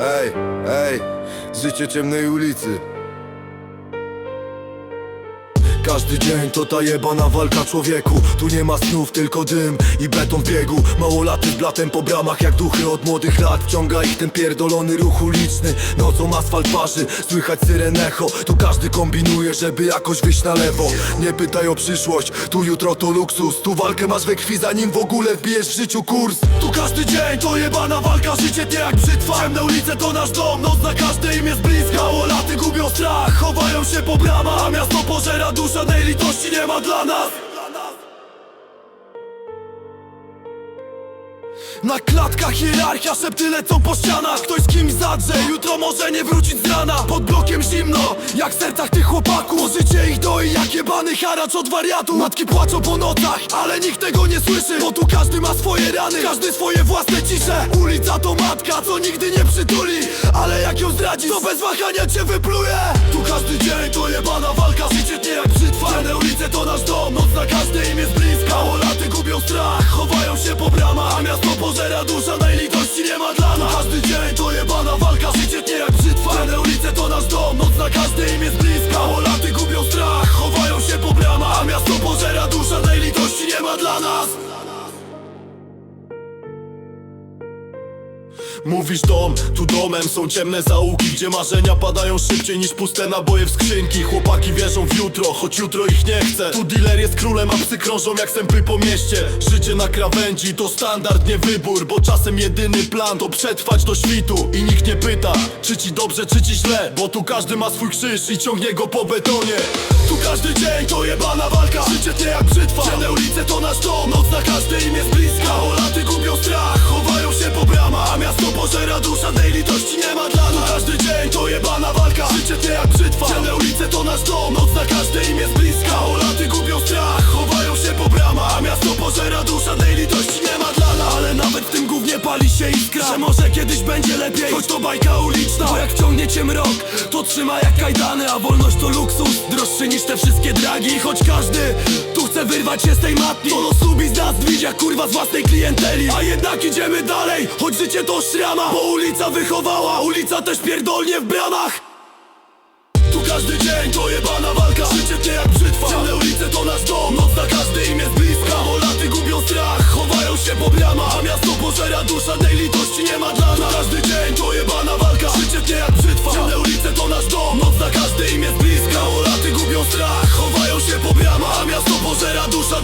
Ej, ej, życie ciemnej ulicy każdy dzień to ta jebana walka człowieku. Tu nie ma snów, tylko dym i beton w biegu. Małolaty blatem po bramach jak duchy od młodych lat. Wciąga ich ten pierdolony ruch uliczny. Nocą asfalt parzy, słychać syren echo Tu każdy kombinuje, żeby jakoś wyjść na lewo. Nie pytaj o przyszłość, tu jutro to luksus. Tu walkę masz we krwi zanim w ogóle wbijesz w życiu kurs. Tu każdy dzień to jebana walka, życie nie jak brzytwa. Ciemne ulice to nasz dom, noc na każde im jest bliska. Małolaty gubią strach, chowają się po bramach. A miasto pożera dusza, tej litości nie ma dla nas. Na klatkach hierarchia, szepty lecą po ścianach. Ktoś z kimś zadrze, jutro może nie wrócić z rana. Pod blokiem zimno, jak w sercach tych chłopaków. Życie ich doi jak jebany haracz od wariatu. Matki płaczą po nocach, ale nikt tego nie słyszy Bo tu każdy ma swoje rany, każdy swoje własne cisze. Ulica to matka, co nigdy nie przytuli Ale jak ją zdradzisz, to bez wahania cię wypluje. Tu każdy dzień to jebana walka, się po bramach A miasto pożera dusza, najlitości nie ma dla nas. Każdy dzień to jebana walka, życie nie jak brzytwa. Ciemne ulice to nasz dom, noc na każdej im jest bliska. Małolaty gubią strach, chowają się po bramach A miasto pożera dusza, najlitości nie ma dla nas Mówisz dom, tu domem są ciemne zaułki Gdzie marzenia padają szybciej niż puste naboje w skrzynki. Chłopaki wierzą w jutro, choć jutro ich nie chce Tu dealer jest królem, a psy krążą jak sępy po mieście. Życie na krawędzi to standard, nie wybór Bo czasem jedyny plan to przetrwać do świtu. I nikt nie pyta, czy ci dobrze, czy ci źle Bo tu każdy ma swój krzyż i ciągnie go po betonie. Tu każdy dzień to jebana walka Życie nie jak brzytwa Ciemne ulice to nasz dom, noc na każdej nie jak brzytwa. Ciemne ulice to nasz dom, noc na każdej im jest bliska. Olaty gubią strach, chowają się po bramach. A miasto pożera dusza, tej litości nie ma dla nas. Ale nawet w tym gównie pali się iskra. Że może kiedyś będzie lepiej, choć to bajka uliczna. Bo jak wciągnie cię mrok, to trzyma jak kajdany. A wolność to luksus, droższy niż te wszystkie dragi. Choć każdy tu chce wyrwać się z tej matni. To los lubi z nas jak kurwa z własnej klienteli. A jednak idziemy dalej, choć życie to szrama. Bo ulica wychowała, ulica też pierdolnie w bramach każdy dzień to jebana walka. Życie tnie jak przytwa. Ciemne ulice to nasz dom. Noc na każdy im jest bliska. Molaty gubią strach Chowają się po bramach. A miasto pożera dusza Tej litości nie ma dla nas. Każdy dzień to jebana walka. Życie tnie jak przytwa. Ciemne ulice to nasz dom. Noc na każdy im jest bliska. Molaty gubią strach Chowają się po bramach. A miasto pożera dusza